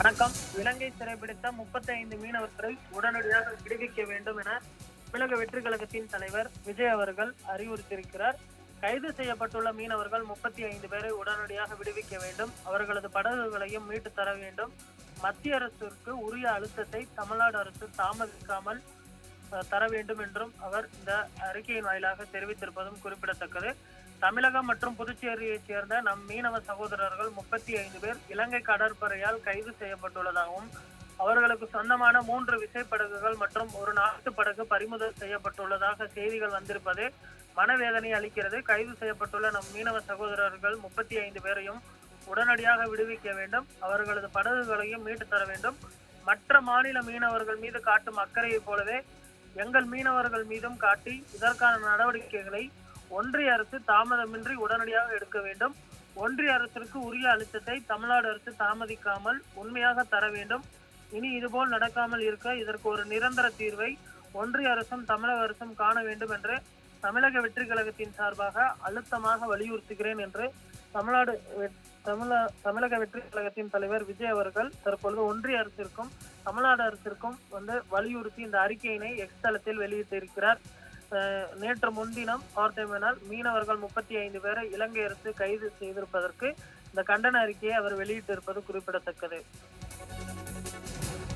வணக்கம். இலங்கை சிறைபிடித்த முப்பத்தி ஐந்து மீனவர்களை உடனடியாக விடுவிக்க வேண்டும் என தமிழக வெற்றி கழகத்தின் தலைவர் விஜய் அவர்கள் அறிவுறுத்தியிருக்கிறார். கைது செய்யப்பட்டுள்ள மீனவர்கள் முப்பத்தி ஐந்து பேரை உடனடியாக விடுவிக்க வேண்டும். அவர்களது படகுகளையும் மீட்டு தர வேண்டும். மத்திய அரசிற்கு உரிய அழுத்தத்தை தமிழ்நாடு அரசு தாமதிக்காமல் தர வேண்டும் என்றும் அவர் இந்த அறிக்கையின் வாயிலாக தெரிவித்திருப்பதும் குறிப்பிடத்தக்கது. தமிழகம் மற்றும் புதுச்சேரியைச் சேர்ந்த நம் மீனவ சகோதரர்கள் முப்பத்தி ஐந்து பேர் இலங்கை கடற்படையால் கைது செய்யப்பட்டுள்ளதாகவும் அவர்களுக்கு சொந்தமான மூன்று விசைப்படகுகள் மற்றும் ஒரு நாட்டு படகு பறிமுதல் செய்யப்பட்டுள்ளதாக செய்திகள் வந்திருப்பது மனவேதனை அளிக்கிறது. கைது செய்யப்பட்டுள்ள நம் மீனவ சகோதரர்கள் முப்பத்தி ஐந்து பேரையும் உடனடியாக விடுவிக்க வேண்டும். அவர்களது படகுகளையும் மீட்டு தர வேண்டும். மற்ற மாநில மீனவர்கள் மீது காட்டும் அக்கறையைப் போலவே எங்கள் மீனவர்கள் மீதும் காட்டி இதற்கான நடவடிக்கைகளை ஒன்றிய அரசு தாமதமின்றி உடனடியாக எடுக்க வேண்டும். ஒன்றிய அரசிற்கு உரிய அழுத்தத்தை தமிழ்நாடு அரசு தாமதிக்காமல் உண்மையாக தர வேண்டும். இனி இதுபோல் நடக்காமல் இருக்க இதற்கு ஒரு நிரந்தர தீர்வை ஒன்றிய அரசும் தமிழக அரசும் காண வேண்டும் என்று தமிழக வெற்றி கழகத்தின் சார்பாக அழுத்தமாக வலியுறுத்துகிறேன் என்று தமிழ்நாடு வெ- தமிழ தமிழக வெற்றி கழகத்தின் தலைவர் விஜய் அவர்கள் தற்பொழுது ஒன்றிய அரசிற்கும் தமிழ்நாடு அரசிற்கும் வந்து வலியுறுத்தி இந்த அறிக்கையினை எக்ஸ் தளத்தில் வெளியிட்டிருக்கிறார். நேற்று முன்தினம் பார்த்தோமேனால் மீனவர்கள் முப்பத்தி ஐந்து பேரை இலங்கை அரசு கைது செய்திருப்பதற்கு இந்த கண்டன அறிக்கையை அவர் வெளியிட்டிருப்பது குறிப்பிடத்தக்கது.